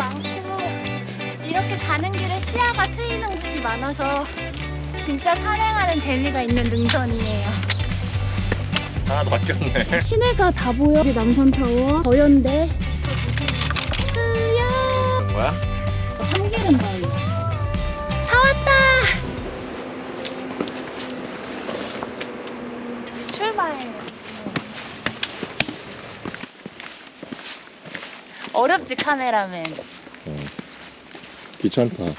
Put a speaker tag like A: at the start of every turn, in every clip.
A: 많고 이렇게 가는 길에 시야가 트이는 곳이 많아서 진짜 산행하는 재미가 있는 능선이에요.
B: 하나도 바뀌었네.
A: 시내가 다 보여. 여기 남산타워.
B: 그런 거야?
A: 참기름 바 어렵지 카메라맨.
B: 귀찮다.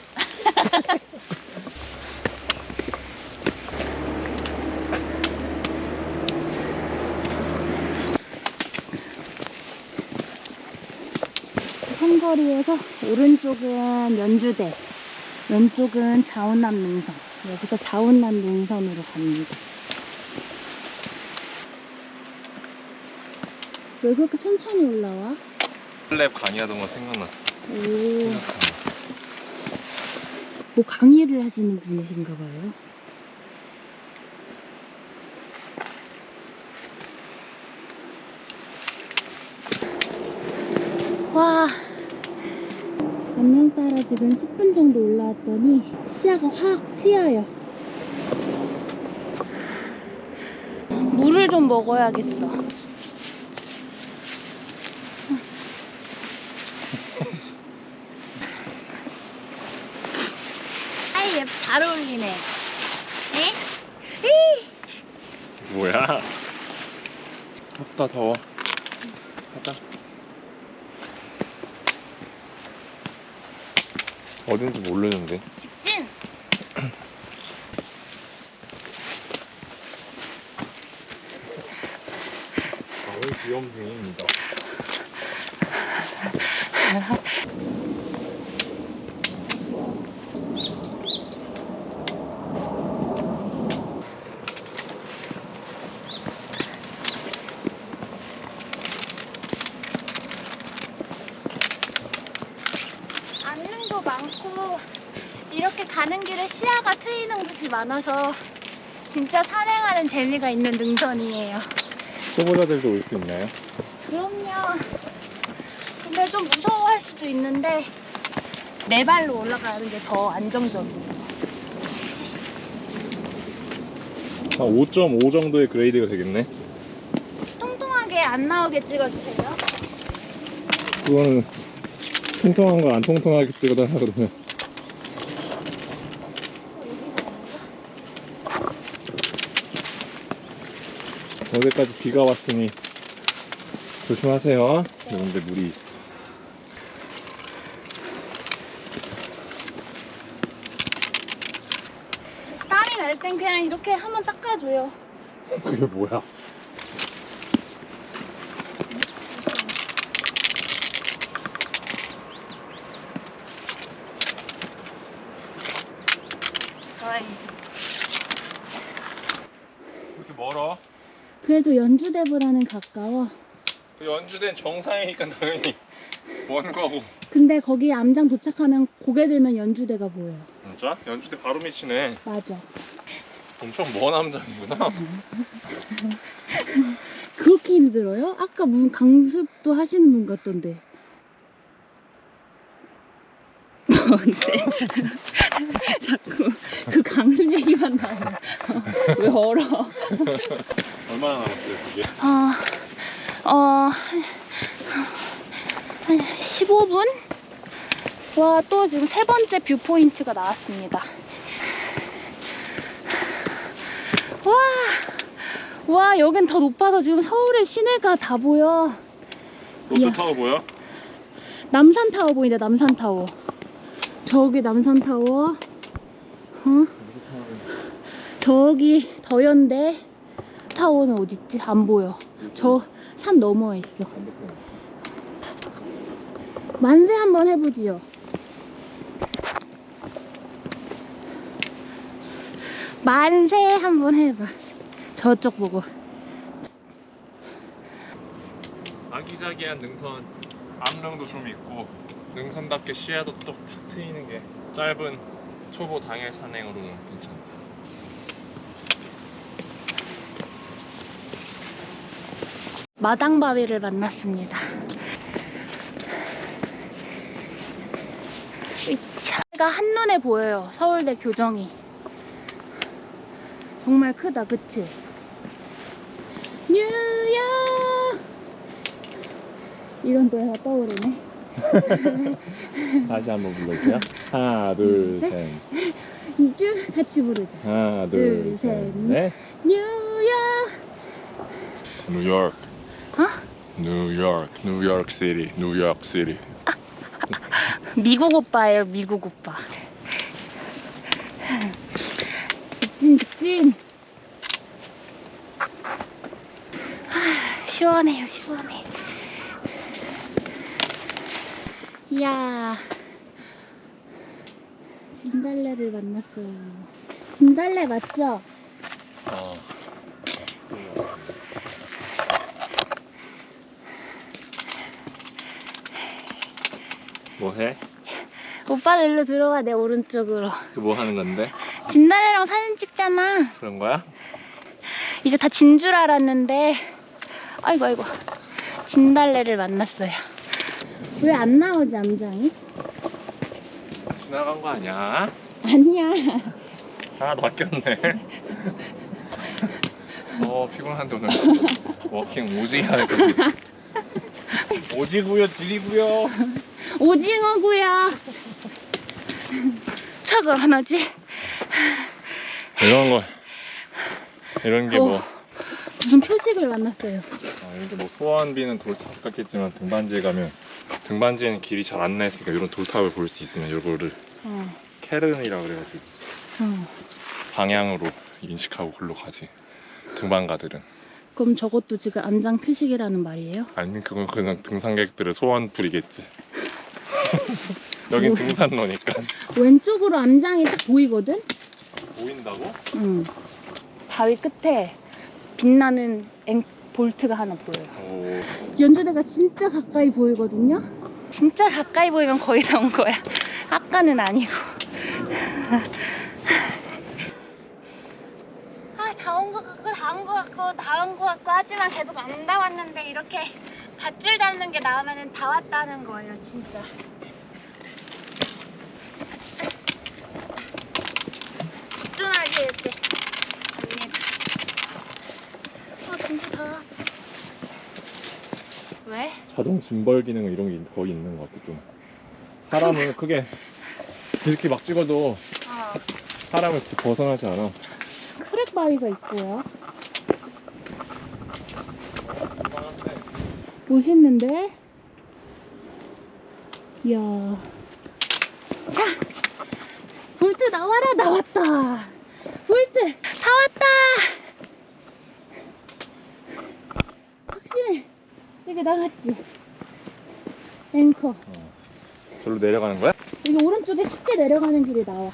A: 삼거리에서 오른쪽은 연주대, 왼쪽은 자운남 능선. 여기서 자운남 능선으로 갑니다. 왜 그렇게 천천히 올라와?
B: 랩 강의하던 거 생각났어.
A: 오, 뭐 강의를 하시는 분이신가 봐요. 와, 암릉 따라 지금 10분 정도 올라왔더니 시야가 확 트여요. 물을 좀 먹어야겠어. 아이, 얘 잘 어울리네. 에? 이!
B: 뭐야? 덥다 더워. 가자. 어딘지 모르는데.
A: 직진!
B: 가을 비염 중입니다.
A: 안능도 많고 이렇게 길에 시야가 트이는 곳이 많아서 진짜 산행하는 재미가 있는 능선이에요.
B: 초보자들도 올 수 있나요?
A: 그럼요. 근데 좀 무서워할 수도 있는데 네 발로 올라가는 게 더 안정적이에요.
B: 한 5.5 정도의 그레이드가 되겠네.
A: 통통하게 안 나오게 찍어주세요.
B: 그거는 통통한 거 안 통통하게 찍어달라 그러면. 어제까지 비가 왔으니 조심하세요. 이런데 물이 있어.
A: 땀이 날 땐 그냥 이렇게 한번 닦아줘요.
B: 그게 뭐야?
A: 아이.
B: 이렇게 멀어?
A: 그래도 연주대보다는 가까워.
B: 그 연주된 정상이니까 당연히 먼 거고.
A: 근데 거기 암장 도착하면 고개 들면 연주대가 보여요.
B: 진짜? 연주대 바로 밑이네.
A: 맞아.
B: 엄청 먼 함장이구나.
A: 그렇게 힘들어요? 아까 무슨 강습도 하시는 분 같던데. 뭔데? 자꾸 그 강습 얘기만 나와. 왜 얼어?
B: 얼마나 남았어요, 그게?
A: 어, 어, 한 15분? 와, 또 지금 세 번째 뷰 포인트가 나왔습니다. 와, 와, 여긴 더 높아서 지금 서울의 시내가 다 보여.
B: 롯데타워 보여?
A: 남산타워 보인다, 남산타워. 저기 남산타워. 어? 저기 더현대 타워는 어딨지? 안 보여. 저 산 너머에 있어. 만세 한번 해보지요. 만세 한번 해봐. 저쪽 보고.
B: 아기자기한 능선 암릉도 좀 있고 능선답게 시야도 또탁 트이는 게 짧은 초보 당일 산행으로는 괜찮다.
A: 마당바위를 만났습니다. 차가 한눈에 보여요. 서울대 교정이. 정말 크다, 그치? 뉴욕! 이런 노래가 떠오르네.
B: 다시 한번 불러주세요. 하나,
A: 둘,
B: 둘,
A: 셋.
B: 셋.
A: 쭉 같이 부르자.
B: 하나,
A: 둘,
B: 둘,
A: 셋. 넷. 뉴욕!
B: 뉴욕,
A: 어?
B: 뉴욕, 뉴욕 시티, 뉴욕 시티.
A: 미국 오빠예요, 미국 오빠. 직진, 직진. 하, 시원해요, 시원해. 이야. 진달래를 만났어요. 진달래 맞죠?
B: 어. 뭐 해?
A: 오빠도 일로 들어와, 내 오른쪽으로.
B: 그 뭐 하는 건데?
A: 진달래랑 사진 찍잖아.
B: 그런 거야?
A: 이제 다 진 줄 알았는데 아이고 아이고 진달래를 만났어요 왜 안 나오지 암장이?
B: 지나간 거 아니야?
A: 아니야
B: 더 바뀌었네. 어 피곤한데 오늘 워킹 오지게 하네. 오지구요, 지리구요.
A: 오징어구야. 차가 하나지?
B: 이런 거 이런 게 뭐.
A: 어. 무슨 표식을 만났어요?
B: 아, 이렇게 뭐 소원비는 돌탑 같겠지만 등반지에 가면 등반지에는 길이 잘 안 나있으니까 이런 돌탑을 볼 수 있으면 이거를
A: 어,
B: 캐른이라 그래가지고
A: 어.
B: 방향으로 인식하고 글로 가지. 등반가들은.
A: 그럼 저것도 지금 암장 표식이라는 말이에요?
B: 아니면 그건 그냥 등산객들의 소원풀이겠지 여긴
A: 뭐.
B: 등산로니까
A: 왼쪽으로 암장이 딱 보이거든?
B: 보인다고?
A: 응 바위 끝에 빛나는 앵, 볼트가 하나 보여요
B: 오
A: 연주대가 진짜 가까이 보이거든요. 진짜 가까이 보이면 거의 다 온 거야. 아까는 아니고. 아, 다온것 같고, 다온것 같고, 다온것 같고, 하지만 계속 안 나왔는데, 이렇게 밧줄 잡는 게 나오면 다 왔다는 거예요, 진짜. 든든하게 이렇게 갑니다. 아, 진짜 다 왔어. 왜?
B: 자동 짐벌 기능 이런 게 거기 있는 것 같아 좀 사람을 크게 이렇게 막 찍어도
A: 어.
B: 사람을 벗어나지 않아
A: 크랙 바위가 있고요. 멋있는데? 이야. 자! 볼트 나와라! 나왔다! 볼트! 다 왔다! 확실해. 여기 나갔지? 앵커.
B: 어. 절로 내려가는 거야?
A: 여기 오른쪽에 쉽게 내려가는 길이 나와.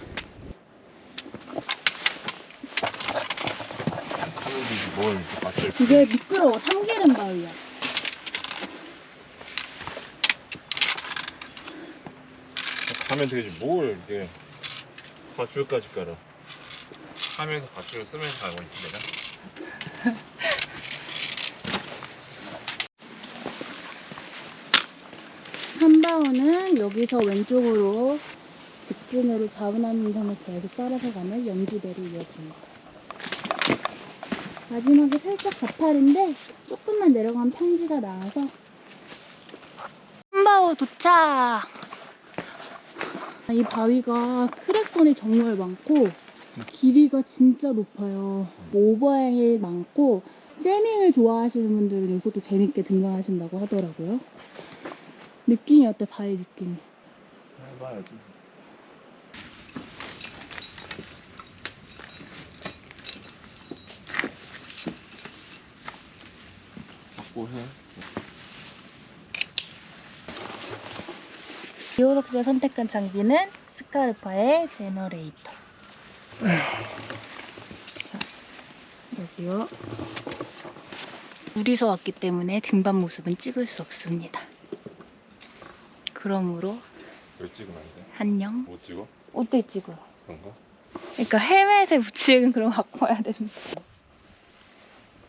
B: 하는 길이 뭘 이렇게 맞출
A: 이게 미끄러워. 참기름 바위야.
B: 가면 되지 뭘 이게 밧줄까지 깔아 하면서 밧줄을 쓰면서 가고 있지 내가
A: 삼바오는 여기서 왼쪽으로 직진으로 자운암선을 계속 따라서 가면 연주대로 이어집니다. 마지막에 살짝 가파른데 조금만 내려가면 평지가 나와서 삼바오 도착! 이 바위가 크랙선이 정말 많고 길이가 진짜 높아요. 오버행이 많고 재밍을 좋아하시는 분들은 여기서 또 재밌게 등반하신다고 하더라고요. 느낌이 어때? 바위 느낌이.
B: 해봐야지 뭐 해?
A: 이호석 씨가 선택한 장비는 스카르파의 제너레이터. 자, 여기요. 둘이서 왔기 때문에 등반 모습은 찍을 수 없습니다. 그러므로
B: 왜 찍으면 안 돼?
A: 안녕.
B: 못 찍어?
A: 어때 찍어?
B: 그런가?
A: 그러니까 헬멧에 붙이는 그런 거 갖고 와야 되는데.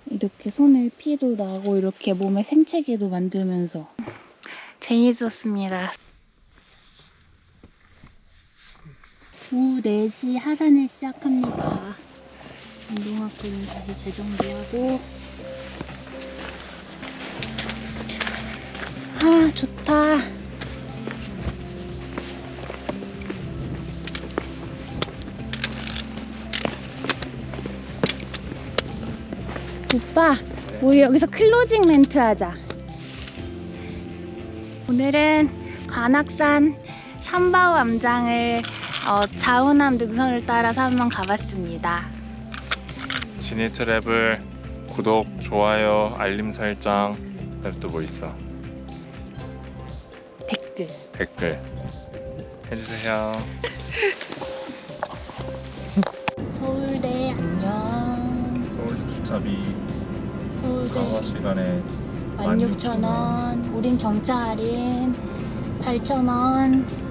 A: 이렇게 손에 피도 나고 이렇게 몸에 생채기도 만들면서 재밌었습니다. 오후 4시 하산을 시작합니다. 운동화끈 다시 재정비하고 아 좋다. 오빠, 우리 여기서 클로징 멘트 하자. 오늘은 관악산 삼바우 암장을 어, 자운암 능선을 따라서 한번 가봤습니다.
B: 지니 트랩을 구독, 좋아요, 알림 설정 그다음에 또뭐 있어?
A: 댓글.
B: 댓글 해주세요 서울 주차비
A: 서울대
B: 강화 시간에
A: 16,000원. 우린 정차 할인 8,000원.